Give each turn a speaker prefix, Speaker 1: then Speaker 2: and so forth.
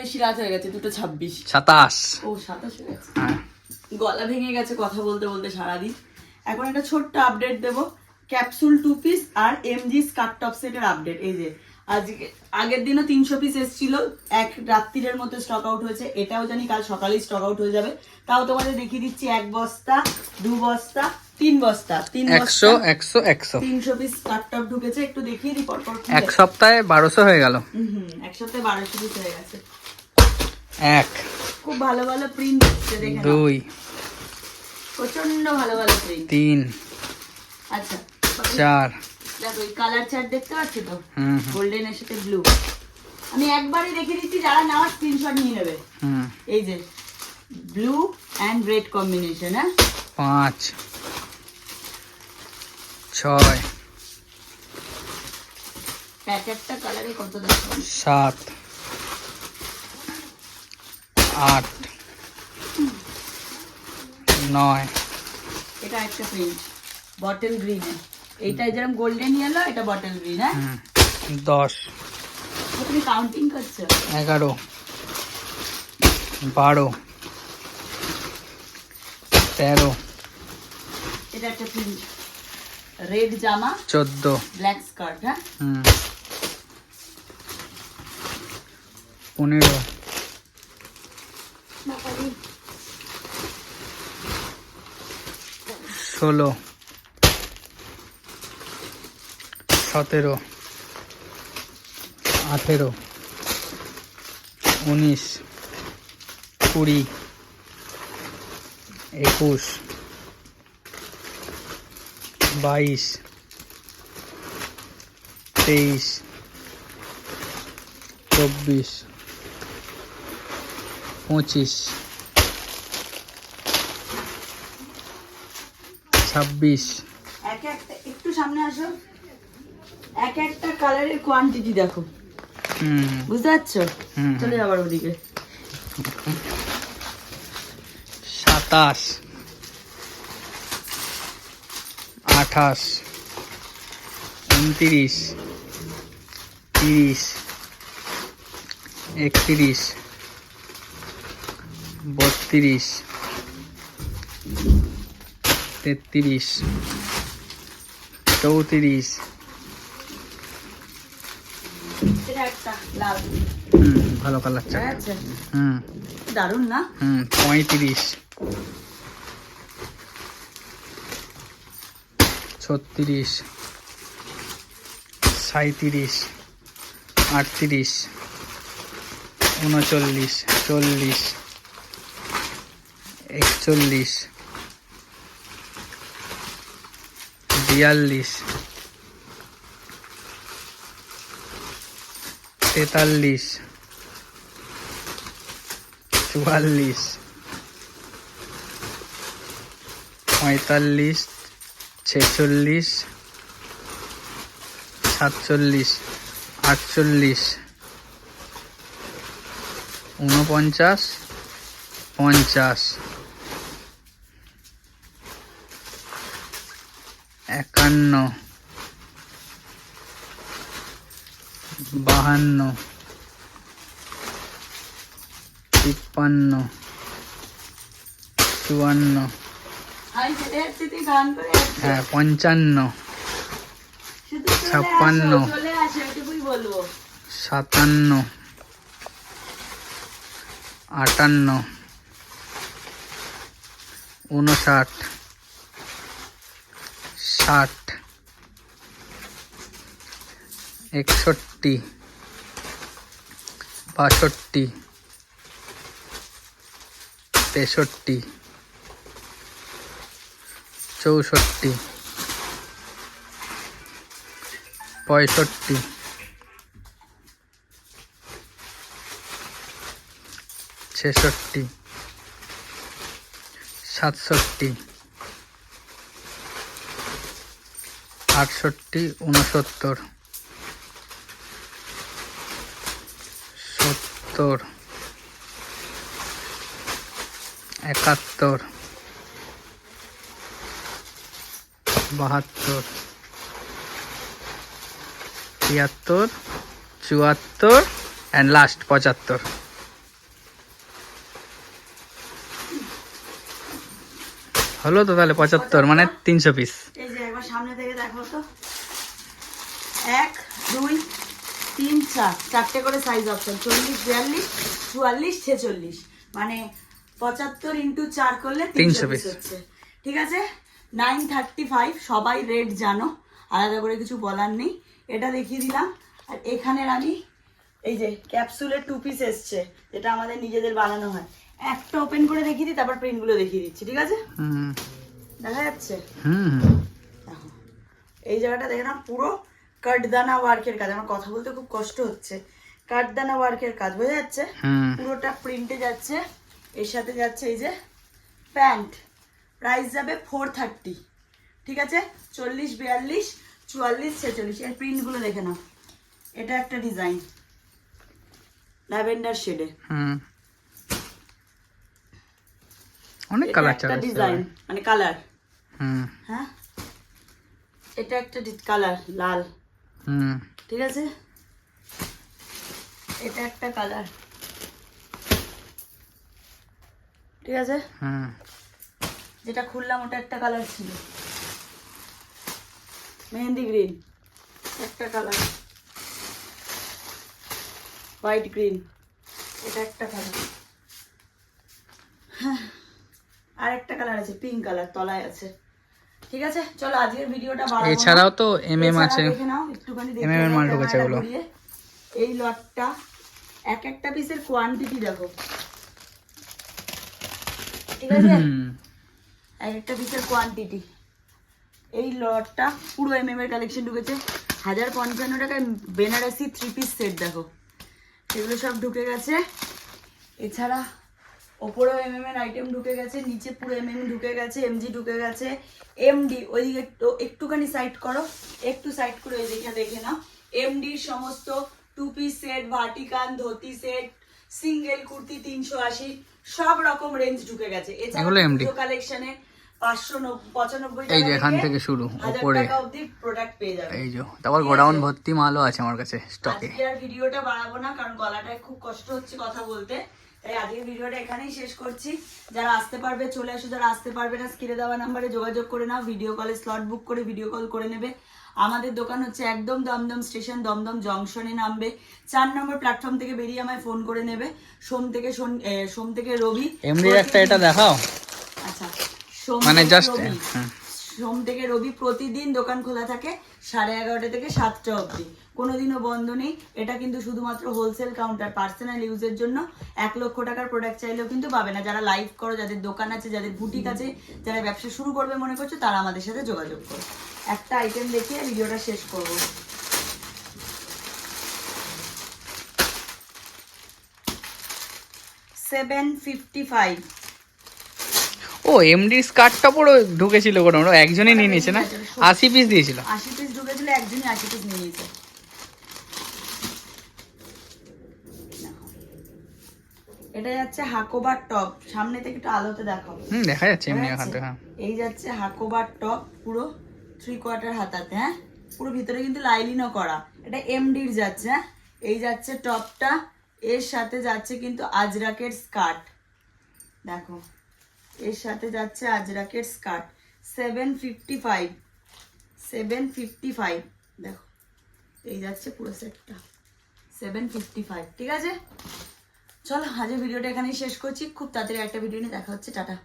Speaker 1: বেশি রাত হয়ে গেছে দুটো ছাব্বিশ।
Speaker 2: সাতাশ।
Speaker 1: ও সাতাশ গেছে? গলা ভেঙে গেছে কথা বলতে বলতে সারাদিন। এখন একটা ছোট্ট আপডেট দেব। ক্যাপসুল টু পিস আর এমজি স্কার্ট টপ সেটের আপডেট এই যে আজকে আগের দিনও তিনশো পিস এসেছিল। এক রাত্রিরের মধ্যে স্টক আউট হয়েছে। এটাও জানি কাল সকালেই স্টক আউট হয়ে যাবে। তাও তোমাদের দেখিয়ে দিচ্ছি এক বস্তা দু বস্তা। তিন বস্তা তিন
Speaker 2: একশো একশো একশো।
Speaker 1: তিনশো পিস স্কার্ট ঢুকেছে একটু দেখিয়ে দিই পর পর
Speaker 2: এক সপ্তাহে বারোশো হয়ে গেল।
Speaker 1: হুম হুম, এক সপ্তাহে বারোশো পিস হয়ে গেছে।
Speaker 2: এক
Speaker 1: খুব ভালো ভালো প্রিন্ট এসছে দেখে
Speaker 2: দুই
Speaker 1: প্রচণ্ড ভালো ভালো প্রিন্ট
Speaker 2: তিন
Speaker 1: আচ্ছা
Speaker 2: চার।
Speaker 1: দেখো এই কালার চার্ট দেখতে পাচ্ছ তো? গোল্ডেন এর সাথে ব্লু আমি একবারই দেখে দিচ্ছি যারা নেওয়ার স্ক্রিনশট নিয়ে নেবে।
Speaker 2: হুম।
Speaker 1: এই যে ব্লু অ্যান্ড রেড কম্বিনেশন হ্যাঁ?
Speaker 2: পাঁচ। ছয় সাত আট নয়।
Speaker 1: এটা একটা প্রিন্ট বটল গ্রিন এইটা যেরকম গোল্ডেন ইয়েলো এটা বটল গ্রিন হ্যাঁ?
Speaker 2: দশ
Speaker 1: তুমি কাউন্টিং করছ?
Speaker 2: এগারো বারো তেরো
Speaker 1: এটা একটা প্রিন্ট রেড জামা
Speaker 2: চোদ্দ।
Speaker 1: ব্ল্যাক স্কার্ট হ্যাঁ?
Speaker 2: হুম। পনেরো। ষোলো। সতেরো। আঠেরো। উনিশ। কুড়ি। একুশ। বাইশ তেইশ চব্বিশ পঁচিশ ছাব্বিশ।
Speaker 1: এক একটা একটু সামনে আসো। এক একটা কালারের কোয়ান্টিটি দেখো।
Speaker 2: হুম।
Speaker 1: বুঝতে পারছ? চলে যাবার ওদিকে।
Speaker 2: সাতাশ। আঠাশ উনতিরিশ তিরিশ একত্রিশ বত্রিশ তেত্রিশ চৌত্রিশ। ভালো কালার চা
Speaker 1: আছে।
Speaker 2: হুম।
Speaker 1: দারুণ না?
Speaker 2: হুম পঁয়ত্রিশ। ছত্রিশ সাঁত্রিশ আটত্রিশ উনচল্লিশ চল্লিশ একচল্লিশ বিয়াল্লিশ তেতাল্লিশ চুয়াল্লিশ পঁয়তাল্লিশ ছেচল্লিশ সাতচল্লিশ আটচল্লিশ ঊনপঞ্চাশ পঞ্চাশ। একান্ন বাহান্ন তিপ্পান্ন চুয়ান্ন হ্যাঁ পঞ্চান্ন। ছাপ্পান্ন। সাতান্ন। আটান্ন। উনষাট ষাট। একষট্টি। বাষট্টি। তেষট্টি। চৌষট্টি। পঁয়ষট্টি। ছেষট্টি। সাতষট্টি। আটষট্টি উনসত্তর সত্তর। একাত্তর। বাহাত্তর তিয়াত্তর চুয়াত্তর অ্যান্ড লাস্ট পঁচাত্তর। হলো তো তাহলে পঁচাত্তর মানে তিনশো পিস
Speaker 1: এই যে একবার সামনে থেকে দেখো তো। এক দুই তিন চার। চারটে করে সাইজ অপশন চল্লিশ বিয়াল্লিশ চুয়াল্লিশ ছেচল্লিশ। মানে পঁচাত্তর ইন্টু চার করলে তিনশো পিস হচ্ছে। ঠিক আছে? নাইন থার্টি ফাইভ সবাই রেট জানো। আলাদা করে কিছু বলার নেই। এটা দেখিয়ে দিলাম। আর এখানের আমি এই যে ক্যাপসুলের টু পিস এসছে যেটা আমাদের নিজেদের বানানো হয়। একটা ওপেন করে দেখিয়ে দিই তারপর প্রিন্টগুলো দেখিয়ে দিচ্ছি ঠিক আছে?
Speaker 2: হুম।
Speaker 1: দেখা যাচ্ছে? এই জায়গাটা দেখে না পুরো কাঠদানা ওয়ার্কের কাজ। আমার কথা বলতে খুব কষ্ট হচ্ছে। কাঠদানা ওয়ার্কের কাজ বোঝা যাচ্ছে? পুরোটা প্রিন্টে যাচ্ছে এর সাথে যাচ্ছে এই যে প্যান্ট। প্রাইস যাবে ফোর থার্টি ঠিক আছে? চল্লিশ বিয়াল্লিশ চুয়াল্লিশ ছেচল্লিশ। এর প্রিন্টগুলো দেখে নাও। এটা একটা ডিজাইন ল্যাভেন্ডার শেডে
Speaker 2: অনেক কালার
Speaker 1: একটা ডিজাইন মানে কালার হ্যাঁ? এটা একটা কালার লাল।
Speaker 2: হুম।
Speaker 1: ঠিক আছে? এটা একটা কালার ঠিক আছে?
Speaker 2: হুম।
Speaker 1: যেটা খুললাম ওটা একটা কালার ছিল। মেহেন্দি গ্রিন একটা কালার হোয়াইট গ্রিন এটা একটা কালার হ্যাঁ। আর একটা কালার আছে পিঙ্ক কালার তলায় আছে। ঠিক আছে? চলো আজকের ভিডিওটা বাড়াবো
Speaker 2: এছাড়াও তো এম এম
Speaker 1: এছাড়া
Speaker 2: আছে।
Speaker 1: দেখে নাও, একটুখানি দেখে
Speaker 2: MM এর মাল ঢুকেছে।
Speaker 1: ঘুরিয়ে। এই লটটা এক একটা পিসের কোয়ান্টিটি দেখো। ঠিক আছে? এক একটা পিসের কোয়ান্টিটি এই লটটা পুরো এম এর কালেকশন ঢুকেছে। হাজার পঞ্চান্ন টাকায় বেনারসি থ্রি পিস সেট দেখো। এগুলো সব ঢুকে গেছে। এছাড়া ওপরেও এম এম এর আইটেম ঢুকে গেছে নিচে পুরো এম এম ঢুকে গেছে এমজি ঢুকে গেছে। এমডি ওইদিকে একটু একটুখানি সাইড করো। একটু সাইড করে ওই দিকে দেখে নাও। এমডির সমস্ত টু পিস সেট ভার্টিকান ধুতি সেট সিঙ্গেল কুর্তি তিনশো আশি সব রকম রেঞ্জ ঢুকে গেছে। এছাড়া কালেকশনে পাঁচশো পঁচানব্বই
Speaker 2: এই যে এখান
Speaker 1: থেকে
Speaker 2: শুরু
Speaker 1: যাবে।
Speaker 2: এই যে তারপর গোডাউন ভর্তি মালও আছে আমার কাছে স্টকে
Speaker 1: আর ভিডিওটা বাড়াবো না কারণ গলাটায় খুব কষ্ট হচ্ছে কথা বলতে। তাই আজকের ভিডিওটা এখানেই শেষ করছি। যারা আসতে পারবে চলে আসো। যারা আসতে পারবে না স্ক্রিনে দেওয়া নাম্বারে যোগাযোগ করে নাও। ভিডিও কলে স্লট বুক করে ভিডিও কল করে নেবে। আমাদের দোকান হচ্ছে একদম দমদম স্টেশন দমদম জংশনে নামবে। চার নম্বর প্ল্যাটফর্ম থেকে বেরিয়ে আমায় ফোন করে নেবে। সোম থেকে সোম থেকে রবি।
Speaker 2: একটা এটা দেখাও। মানে জাস্ট
Speaker 1: সোম থেকে রবি প্রতিদিন দোকান খোলা থাকে সাড়ে এগারোটা থেকে সাতটা অবধি। কোনোদিনও বন্ধ নেই। এটা কিন্তু শুধুমাত্র হোলসেল কাউন্টার পার্সোনাল ইউজের জন্য। এক লক্ষ টাকার প্রোডাক্ট চাইলেও কিন্তু পাবে না। যারা লাইভ করো যাদের দোকান আছে যাদের বুটিক আছে যারা ব্যবসা শুরু করবে মনে করছ তারা আমাদের সাথে যোগাযোগ করো। একটা আইটেম দেখিয়ে ভিডিওটা শেষ করব। সেভেন ফিফটি ফাইভ
Speaker 2: ও এমডি স্কার্টটা পুরো ঢুকেছিল গোডাউন একজনই নিয়ে নিয়েছে না? আশি পিস দিয়েছিল?
Speaker 1: আশি পিস ঢুকেছিল একজনই আশি পিস নিয়ে নিয়েছে। এটা যাচ্ছে হাকোবার টপ সামনে থেকে একটু আলোতে দেখাও
Speaker 2: হুম দেখা যাচ্ছে এমনি এখান থেকে হ্যাঁ।
Speaker 1: এই যাচ্ছে হাকোবার টপ পুরো থ্রি কোয়ার্টার হাতাতে হ্যাঁ? পুরো ভিতরে কিন্তু লাইলিনও করা। এটা এমডির যাচ্ছে হ্যাঁ? এই যাচ্ছে টপটা এর সাথে যাচ্ছে কিন্তু আজরাকের স্কার্ট দেখো এর সাথে যাচ্ছে আজরাকের skirt. Seven fifty five seven fifty five দেখো, এই যাচ্ছে পুরো সেটটা সেভেন ফিফটি ফাইভ ঠিক আছে? চলো আজকে ভিডিওটা এখানেই শেষ করছি। খুব তাড়াতাড়ি একটা ভিডিও নিয়ে দেখা হচ্ছে। টাটা।